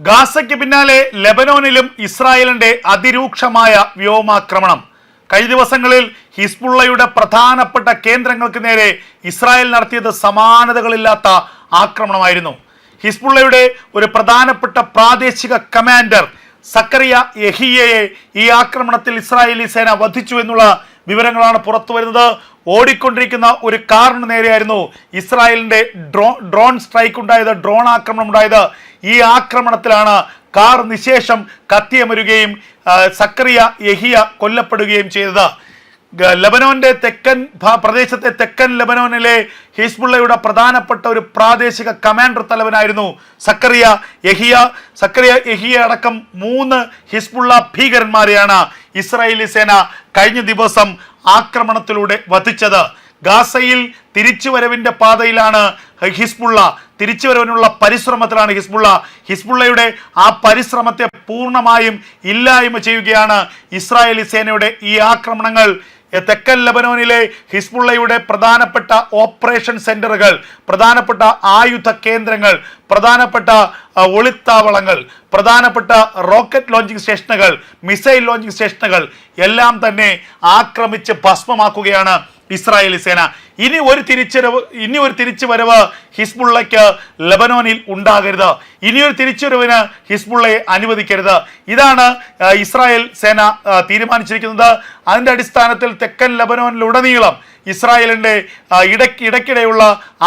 ഗാസയ്ക്ക് പിന്നാലെ ലെബനോനിലും ഇസ്രായേലിന്റെ അതിരൂക്ഷമായ വ്യോമാക്രമണം. കഴിഞ്ഞ ദിവസങ്ങളിൽ ഹിസ്ബുള്ളയുടെ പ്രധാനപ്പെട്ട കേന്ദ്രങ്ങൾക്ക് നേരെ ഇസ്രായേൽ നടത്തിയത് സമാനതകളില്ലാത്ത ആക്രമണമായിരുന്നു. ഹിസ്ബുള്ളയുടെ ഒരു പ്രധാനപ്പെട്ട പ്രാദേശിക കമാൻഡർ സക്കറിയ യഹിയയെ ഈ ആക്രമണത്തിൽ ഇസ്രായേലി സേന വധിച്ചു എന്നുള്ള വിവരങ്ങളാണ് പുറത്തു വരുന്നത് ഓടിക്കൊണ്ടിരിക്കുന്ന ഒരു കാറിന് നേരെയായിരുന്നു ഇസ്രായേലിന്റെ ഡ്രോ ഡ്രോൺ സ്ട്രൈക്ക് ഉണ്ടായത് ഡ്രോൺ ആക്രമണം ഉണ്ടായത് ഈ ആക്രമണത്തിലാണ് കാർ നിശേഷം കത്തിയമരുകയും സക്രിയ യഹിയ കൊല്ലപ്പെടുകയും ചെയ്തത്. ലബനോന്റെ തെക്കൻ പ്രദേശത്തെ തെക്കൻ ലബനോനിലെ ഹിസ്ബുള്ളയുടെ പ്രധാനപ്പെട്ട ഒരു പ്രാദേശിക കമാൻഡർ തലവനായിരുന്നു സക്കറിയ യഹിയ. സക്കറിയ യഹിയ അടക്കം മൂന്ന് ഹിസ്ബുള്ള ഭീകരന്മാരെയാണ് ഇസ്രായേലി സേന കഴിഞ്ഞ ദിവസം ആക്രമണത്തിലൂടെ വധിച്ചത്. ഗാസയിൽ തിരിച്ചുവരവിന്റെ പാതയിലാണ് ഹിസ്ബുള്ള തിരിച്ചുവരവിനുള്ള പരിശ്രമത്തിലാണ് ഹിസ്ബുള്ള. ഹിസ്ബുള്ളയുടെ ആ പരിശ്രമത്തെ പൂർണമായും ഇല്ലായ്മ ചെയ്യുകയാണ് ഇസ്രായേലി സേനയുടെ ഈ ആക്രമണങ്ങൾ. തെക്കൻ ലബനോനിലെ ഹിസ്ബുള്ളയുടെ പ്രധാനപ്പെട്ട ഓപ്പറേഷൻ സെന്ററുകൾ പ്രധാനപ്പെട്ട ആയുധ കേന്ദ്രങ്ങൾ പ്രധാനപ്പെട്ട ഒളിത്താവളങ്ങൾ പ്രധാനപ്പെട്ട റോക്കറ്റ് ലോഞ്ചിങ് സ്റ്റേഷനുകൾ മിസൈൽ ലോഞ്ചിങ് സ്റ്റേഷനുകൾ എല്ലാം തന്നെ ആക്രമിച്ച് ഭസ്മമാക്കുകയാണ് ഇസ്രായേലി സേന. ഇനി ഒരു തിരിച്ചുവരവ് ഇനി ഒരു തിരിച്ചുവരവ് ഹിസ്ബുള്ളയ്ക്ക് ലബനോനിൽ ഉണ്ടാകരുത്. ഇനി ഒരു തിരിച്ചുവരവിന് ഹിസ്ബുള്ളയെ അനുവദിക്കരുത്. ഇതാണ് ഇസ്രായേൽ സേന തീരുമാനിച്ചിരിക്കുന്നത്. അതിന്റെ അടിസ്ഥാനത്തിൽ തെക്കൻ ലബനോനിലുടനീളം ഇസ്രായേലിന്റെ ഇടയ്ക്ക് ഇടയ്ക്കിടെയുള്ള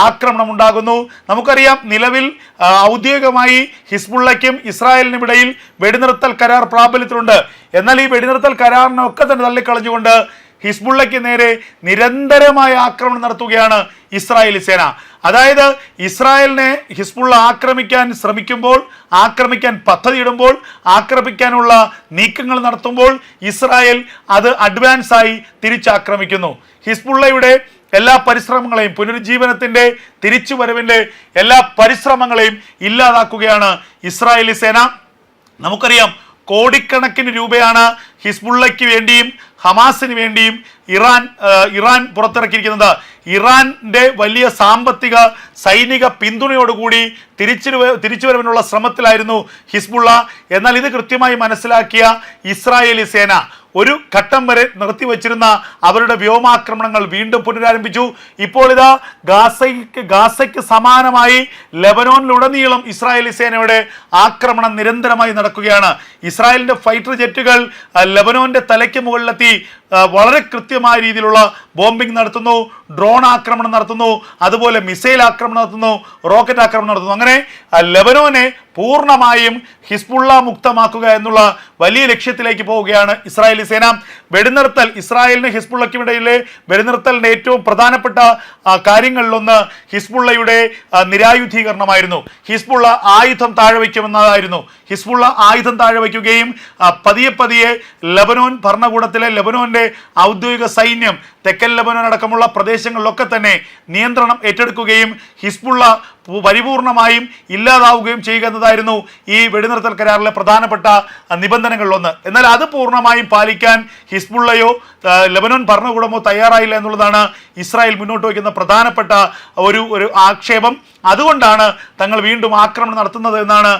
ആക്രമണം ഉണ്ടാകുന്നു. നമുക്കറിയാം നിലവിൽ ഔദ്യോഗികമായി ഹിസ്ബുള്ളയ്ക്കും ഇസ്രായേലിനും ഇടയിൽ വെടിനിർത്തൽ കരാർ പ്രാബല്യത്തിലുണ്ട്. എന്നാൽ ഈ വെടിനിർത്തൽ കരാറിനൊക്കെ തന്നെ തള്ളിക്കളഞ്ഞുകൊണ്ട് ഹിസ്ബുള്ളയ്ക്ക് നേരെ നിരന്തരമായ ആക്രമണം നടത്തുകയാണ് ഇസ്രായേലി സേന. അതായത് ഇസ്രായേലിനെ ഹിസ്ബുള്ള ആക്രമിക്കാൻ ശ്രമിക്കുമ്പോൾ ആക്രമിക്കാൻ പദ്ധതിയിടുമ്പോൾ ആക്രമിക്കാനുള്ള നീക്കങ്ങൾ നടത്തുമ്പോൾ ഇസ്രായേൽ അത് അഡ്വാൻസായി തിരിച്ചാക്രമിക്കുന്നു. ഹിസ്ബുള്ളയുടെ എല്ലാ പരിശ്രമങ്ങളെയും പുനരുജ്ജീവനത്തിന്റെ തിരിച്ചു വരവിന്റെ എല്ലാ പരിശ്രമങ്ങളെയും ഇല്ലാതാക്കുകയാണ് ഇസ്രായേലി സേന. നമുക്കറിയാം കോടിക്കണക്കിന് രൂപയാണ് ഹിസ്ബുള്ളയ്ക്ക് വേണ്ടിയും ഹമാസിന് വേണ്ടിയും ഇറാൻ ഇറാൻ പുറത്തിറക്കിയിരിക്കുന്നത് ഇറാന്റെ വലിയ സാമ്പത്തിക സൈനിക പിന്തുണയോടുകൂടി തിരിച്ചു തിരിച്ചുവരവിനുള്ള ശ്രമത്തിലായിരുന്നു ഹിസ്ബുള്ള. എന്നാൽ ഇത് കൃത്യമായി മനസ്സിലാക്കിയ ഇസ്രായേലി സേന ഒരു ഘട്ടം വരെ നിർത്തിവച്ചിരുന്ന അവരുടെ വ്യോമാക്രമണങ്ങൾ വീണ്ടും പുനരാരംഭിച്ചു. ഇപ്പോൾ ഇതാ ഗാസയ്ക്ക് ഗാസയ്ക്ക് സമാനമായി ലെബനോനിലുടനീളം ഇസ്രായേലി സേനയുടെ ആക്രമണം നിരന്തരമായി നടക്കുകയാണ്. ഇസ്രായേലിന്റെ ഫൈറ്റർ ജെറ്റുകൾ ലെബനോന്റെ തലയ്ക്ക് മുകളിലെത്തി വളരെ കൃത്യമായ രീതിയിലുള്ള ബോംബിംഗ് നടത്തുന്നു ഡ്രോൺ ആക്രമണം നടത്തുന്നു അതുപോലെ മിസൈൽ ആക്രമണം നടത്തുന്നു റോക്കറ്റ് ആക്രമണം നടത്തുന്നു. അങ്ങനെ ലെബനോനെ പൂർണമായും ഹിസ്ബുള്ള മുക്തമാക്കുക എന്നുള്ള വലിയ ലക്ഷ്യത്തിലേക്ക് പോവുകയാണ് ഇസ്രായേലി സേന. വെടിനിർത്തൽ ഇസ്രായേലിന് ഹിസ്ബുള്ളയ്ക്കും വെടിനിർത്തലിന്റെ ഏറ്റവും പ്രധാനപ്പെട്ട കാര്യങ്ങളിലൊന്ന് ഹിസ്ബുള്ളയുടെ നിരായുധീകരണമായിരുന്നു. ഹിസ്ബുള്ള ആയുധം താഴെ വയ്ക്കുമെന്നതായിരുന്നു. ഹിസ്ബുള്ള ആയുധം താഴെ വയ്ക്കുകയും പതിയെ പതിയെ ലബനോൻ ഭരണകൂടത്തിലെ ലബനോന്റെ ഔദ്യോഗിക സൈന്യം തെക്കൻ ലബനോൻ അടക്കമുള്ള പ്രദേശങ്ങളിലൊക്കെ തന്നെ നിയന്ത്രണം ഏറ്റെടുക്കുകയും ഹിസ്ബുള്ള പരിപൂർണമായും ഇല്ലാതാവുകയും ചെയ്യുക എന്നതായിരുന്നു ഈ വെടിനിർത്തൽ കരാറിലെ പ്രധാനപ്പെട്ട നിബന്ധനകളിലൊന്ന്. എന്നാൽ അത് പൂർണമായും പാലിക്കാൻ ഹിസ്ബുള്ളയോ ലബനോൻ ഭരണകൂടമോ തയ്യാറായില്ല എന്നുള്ളതാണ് ഇസ്രായേൽ മുന്നോട്ട് വയ്ക്കുന്ന പ്രധാനപ്പെട്ട ഒരു ഒരു ആക്ഷേപം. അതുകൊണ്ടാണ് തങ്ങൾ വീണ്ടും ആക്രമണം നടത്തുന്നത് എന്നാണ്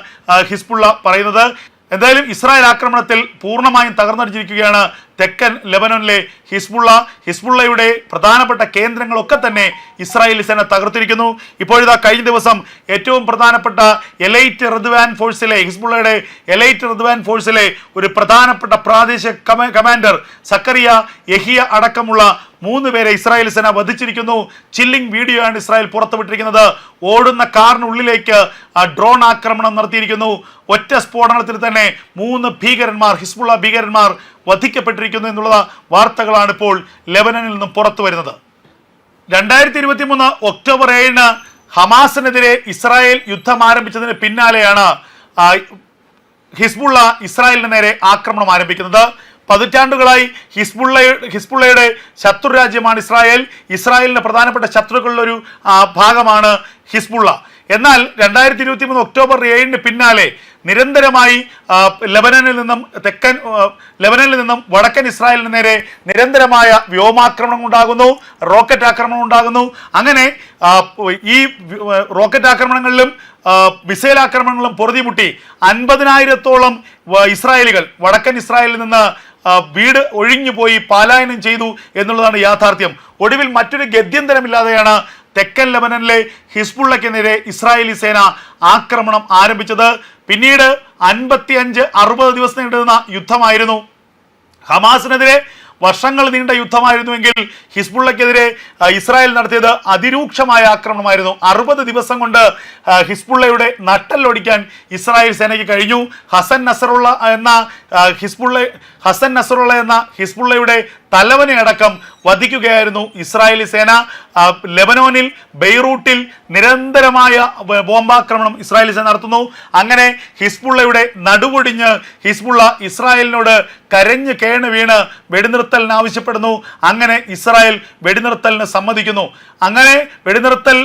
ഹിസ്ബുള്ള പറയുന്നത്. എന്തായാലും ഇസ്രായേൽ ആക്രമണത്തിൽ പൂർണമായും തകർന്നടിച്ചിരിക്കുകയാണ് തെക്കൻ ലെബനോനിലെ ഹിസ്ബുള്ള. ഹിസ്ബുള്ളയുടെ പ്രധാനപ്പെട്ട കേന്ദ്രങ്ങളൊക്കെ തന്നെ ഇസ്രായേലി സേന തകർത്തിരിക്കുന്നു. ഇപ്പോഴിതാ കഴിഞ്ഞ ദിവസം ഏറ്റവും പ്രധാനപ്പെട്ട എലൈറ്റ് റദ്വാൻ ഫോഴ്സിലെ ഹിസ്ബുള്ളയുടെ എലൈറ്റ് റദ്വാൻ ഫോഴ്സിലെ ഒരു പ്രധാനപ്പെട്ട പ്രാദേശിക കമാൻഡർ സക്കറിയ യഹിയ അടക്കമുള്ള മൂന്ന് പേരെ ഇസ്രായേൽ സേന വധിച്ചിരിക്കുന്നു. ചില്ലിംഗ് വീഡിയോ ആണ് ഇസ്രായേൽ പുറത്തുവിട്ടിരിക്കുന്നത്. ഓടുന്ന കാറിനുള്ളിലേക്ക് ഡ്രോൺ ആക്രമണം നടത്തിയിരിക്കുന്നു. ഒറ്റ സ്ഫോടനത്തിൽ തന്നെ മൂന്ന് ഭീകരന്മാർ ഹിസ്ബുള്ള ഭീകരന്മാർ വധിക്കപ്പെട്ടിരിക്കുന്നു എന്നുള്ള വാർത്തകളാണ് ഇപ്പോൾ ലെബനനിൽ നിന്നും പുറത്തു വരുന്നത്. രണ്ടായിരത്തി ഇരുപത്തി മൂന്ന് ഒക്ടോബർ ഏഴിന് ഹമാസിനെതിരെ ഇസ്രായേൽ യുദ്ധം ആരംഭിച്ചതിന് പിന്നാലെയാണ് ഹിസ്ബുള്ള ഇസ്രായേലിന് നേരെ ആക്രമണം ആരംഭിക്കുന്നത്. പതിറ്റാണ്ടുകളായി ഹിസ്ബുള്ള ഹിസ്ബുള്ളയുടെ ശത്രു രാജ്യമാണ് ഇസ്രായേൽ. ഇസ്രായേലിന്റെ പ്രധാനപ്പെട്ട ശത്രുക്കളുടെ ഒരു ഭാഗമാണ് ഹിസ്ബുള്ള. എന്നാൽ രണ്ടായിരത്തി ഇരുപത്തി മൂന്ന് ഒക്ടോബർ ഏഴിന് പിന്നാലെ നിരന്തരമായി ലബനനിൽ നിന്നും തെക്കൻ ലബനനിൽ നിന്നും വടക്കൻ ഇസ്രായേലിന് നേരെ നിരന്തരമായ വ്യോമാക്രമണം ഉണ്ടാകുന്നു റോക്കറ്റ് ആക്രമണം ഉണ്ടാകുന്നു. അങ്ങനെ ഈ റോക്കറ്റ് ആക്രമണങ്ങളിലും മിസൈൽ ആക്രമണങ്ങളും പൊറുതിമുട്ടി അൻപതിനായിരത്തോളം ഇസ്രായേലികൾ വടക്കൻ ഇസ്രായേലിൽ നിന്ന് വീട് ഒഴിഞ്ഞു പോയി പലായനം ചെയ്തു എന്നുള്ളതാണ് യാഥാർത്ഥ്യം. ഒടുവിൽ മറ്റൊരു ഗത്യന്തരമില്ലാതെയാണ് തെക്കൻ ലെബനനിലെ ഹിസ്ബുള്ളക്കെതിരെ ഇസ്രായേലി സേന ആക്രമണം ആരംഭിച്ചത്. പിന്നീട് അൻപത്തി അഞ്ച് അറുപത് ദിവസം നീണ്ടുന്ന യുദ്ധമായിരുന്നു. ഹമാസിനെതിരെ വർഷങ്ങൾ നീണ്ട യുദ്ധമായിരുന്നുവെങ്കിൽ ഹിസ്ബുള്ളക്കെതിരെ ഇസ്രായേൽ നടത്തിയത് അതിരൂക്ഷമായ ആക്രമണമായിരുന്നു. അറുപത് ദിവസം കൊണ്ട് ഹിസ്ബുള്ളയുടെ നട്ടല്ലൊടിക്കാൻ ഇസ്രായേൽ സേനയ്ക്ക് കഴിഞ്ഞു. ഹസൻ നസറുള്ള എന്ന ഹിസ്ബുള്ള ഹസൻ നസറുള്ള എന്ന ഹിസ്ബുള്ളയുടെ തലവനെ അടക്കം വധിക്കുകയായിരുന്നു ഇസ്രായേലി സേന. ലെബനോനിൽ ബെയ്റൂട്ടിൽ നിരന്തരമായ ബോംബാക്രമണം ഇസ്രായേലി സേന നടത്തുന്നു. അങ്ങനെ ഹിസ്ബുള്ളയുടെ നടുവൊടിഞ്ഞ് ഹിസ്ബുള്ള ഇസ്രായേലിനോട് കരഞ്ഞ് കേണ് വീണ് വെടിനിർത്തലിന് ആവശ്യപ്പെടുന്നു. അങ്ങനെ ഇസ്രായേൽ വെടിനിർത്തലിന് സമ്മതിക്കുന്നു. അങ്ങനെ വെടിനിർത്തൽ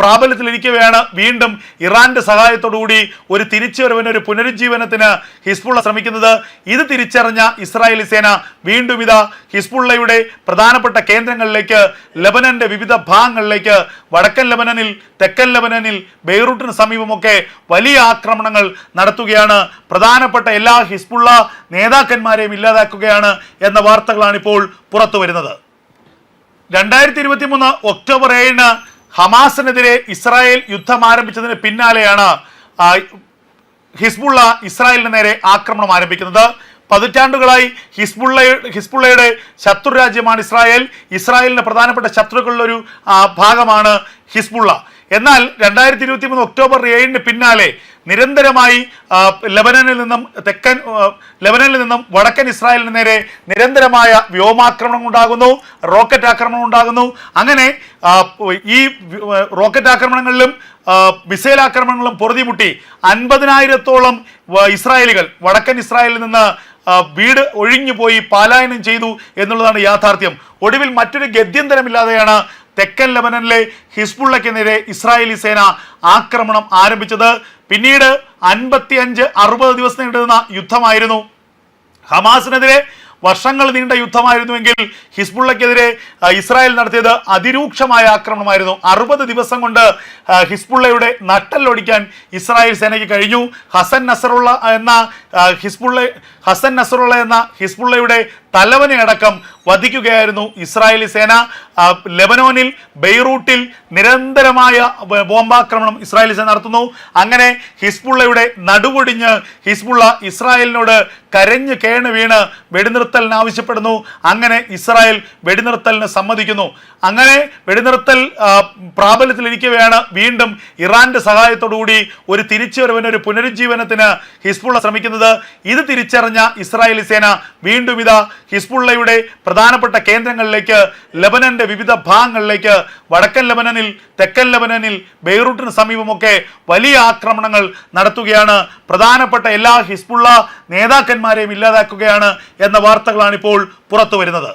പ്രാബല്യത്തിലിരിക്കുകയാണ് വീണ്ടും ഇറാന്റെ സഹായത്തോടുകൂടി ഒരു തിരിച്ചുവരവിന് ഒരു പുനരുജ്ജീവനത്തിന് ഹിസ്ബുള്ള ശ്രമിക്കുന്നത്. ഇത് തിരിച്ചറിഞ്ഞ ഇസ്രായേലി സേന വീണ്ടും ഇതാ ഹിസ്ബുള്ളയുടെ പ്രധാനപ്പെട്ട കേന്ദ്രങ്ങളിലേക്ക് ലബനന്റെ വിവിധ ഭാഗങ്ങളിലേക്ക് വടക്കൻ ലബനനിൽ തെക്കൻ ലബനനിൽ ബെയ്റൂട്ടിന് സമീപമൊക്കെ വലിയ ആക്രമണങ്ങൾ നടത്തുകയാണ്. പ്രധാനപ്പെട്ട എല്ലാ ഹിസ്ബുള്ള നേതാക്കന്മാരെയും ഇല്ലാതാക്കുകയാണ് എന്ന വാർത്തകളാണ് ഇപ്പോൾ പുറത്തു വരുന്നത്. രണ്ടായിരത്തി ഇരുപത്തി മൂന്ന് ഒക്ടോബർ ഏഴിന് ഹമാസിനെതിരെ ഇസ്രായേൽ യുദ്ധം ആരംഭിച്ചതിന് പിന്നാലെയാണ് ഹിസ്ബുള്ള ഇസ്രായേലിന് നേരെ ആക്രമണം ആരംഭിക്കുന്നത്. പതിറ്റാണ്ടുകളായി ഹിസ്ബുള്ള ഹിസ്ബുള്ളയുടെ ശത്രു രാജ്യമാണ് ഇസ്രായേൽ. ഇസ്രായേലിന്റെ പ്രധാനപ്പെട്ട ശത്രുക്കളുടെ ഒരു ഭാഗമാണ് ഹിസ്ബുള്ള. എന്നാൽ രണ്ടായിരത്തി ഇരുപത്തി മൂന്ന് ഒക്ടോബർ ഏഴിന് പിന്നാലെ നിരന്തരമായി ലബനനിൽ നിന്നും തെക്കൻ ലബനനിൽ നിന്നും വടക്കൻ ഇസ്രായേലിന് നേരെ നിരന്തരമായ വ്യോമാക്രമണം ഉണ്ടാകുന്നു റോക്കറ്റ് ആക്രമണം ഉണ്ടാകുന്നു. അങ്ങനെ ഈ റോക്കറ്റ് ആക്രമണങ്ങളിലും മിസൈൽ ആക്രമണങ്ങളും പൊറുതിമുട്ടി അൻപതിനായിരത്തോളം ഇസ്രായേലുകൾ വടക്കൻ ഇസ്രായേലിൽ നിന്ന് വീട് ഒഴിഞ്ഞു പോയി പലായനം ചെയ്തു എന്നുള്ളതാണ് യാഥാർത്ഥ്യം. ഒടുവിൽ മറ്റൊരു ഗത്യന്തരമില്ലാതെയാണ് തെക്കൻ ലബനനിലെ ഹിസ്ബുള്ളക്കെതിരെ ഇസ്രായേലി സേന ആക്രമണം ആരംഭിച്ചത്. പിന്നീട് അൻപത്തി അഞ്ച് അറുപത് ദിവസം നീണ്ടിരുന്ന യുദ്ധമായിരുന്നു. ഹമാസിനെതിരെ വർഷങ്ങൾ നീണ്ട യുദ്ധമായിരുന്നുവെങ്കിൽ ഹിസ്ബുള്ളക്കെതിരെ ഇസ്രായേൽ നടത്തിയത് അതിരൂക്ഷമായ ആക്രമണമായിരുന്നു. അറുപത് ദിവസം കൊണ്ട് ഹിസ്ബുള്ളയുടെ നട്ടല്ലൊടിക്കാൻ ഇസ്രായേൽ സേനയ്ക്ക് കഴിഞ്ഞു. ഹസൻ നസറുള്ള എന്ന ഹിസ്ബുള്ള ഹസൻ നസറുള്ള എന്ന ഹിസ്ബുള്ളയുടെ തലവനെ അടക്കം വധിക്കുകയായിരുന്നു ഇസ്രായേലി സേന. ലെബനോനിൽ ബെയ്റൂട്ടിൽ നിരന്തരമായ ബോംബാക്രമണം ഇസ്രായേലി സേന നടത്തുന്നു. അങ്ങനെ ഹിസ്ബുള്ളയുടെ നടുവൊടിഞ്ഞ് ഹിസ്ബുള്ള ഇസ്രായേലിനോട് കരഞ്ഞ് കേണ് വീണ് വെടിനിർത്തലിന് ആവശ്യപ്പെടുന്നു. അങ്ങനെ ഇസ്രായേൽ വെടിനിർത്തലിന് സമ്മതിക്കുന്നു. അങ്ങനെ വെടിനിർത്തൽ പ്രാബല്യത്തിലിരിക്കുകയാണ്. വീണ്ടും ഇറാന്റെ സഹായത്തോടുകൂടി ഒരു തിരിച്ചുവരവിന് ഒരു പുനരുജ്ജീവനത്തിന് ഹിസ്ബുള്ള ശ്രമിക്കുന്നത്. ഇത് തിരിച്ചറിഞ്ഞ ഇസ്രായേലി സേന വീണ്ടും ഇതാ ഹിസ്ബുള്ളയുടെ പ്രധാനപ്പെട്ട കേന്ദ്രങ്ങളിലേക്ക് ലബനന്റെ വിവിധ ഭാഗങ്ങളിലേക്ക് വടക്കൻ ലബനനിൽ തെക്കൻ ലബനനിൽ ബെയ്റൂട്ടിന് സമീപമൊക്കെ വലിയ ആക്രമണങ്ങൾ നടത്തുകയാണ്. പ്രധാനപ്പെട്ട എല്ലാ ഹിസ്ബുള്ള നേതാക്കന്മാരെയും ഇല്ലാതാക്കുകയാണ് എന്ന വാർത്തകളാണ് ഇപ്പോൾ പുറത്തു വരുന്നത്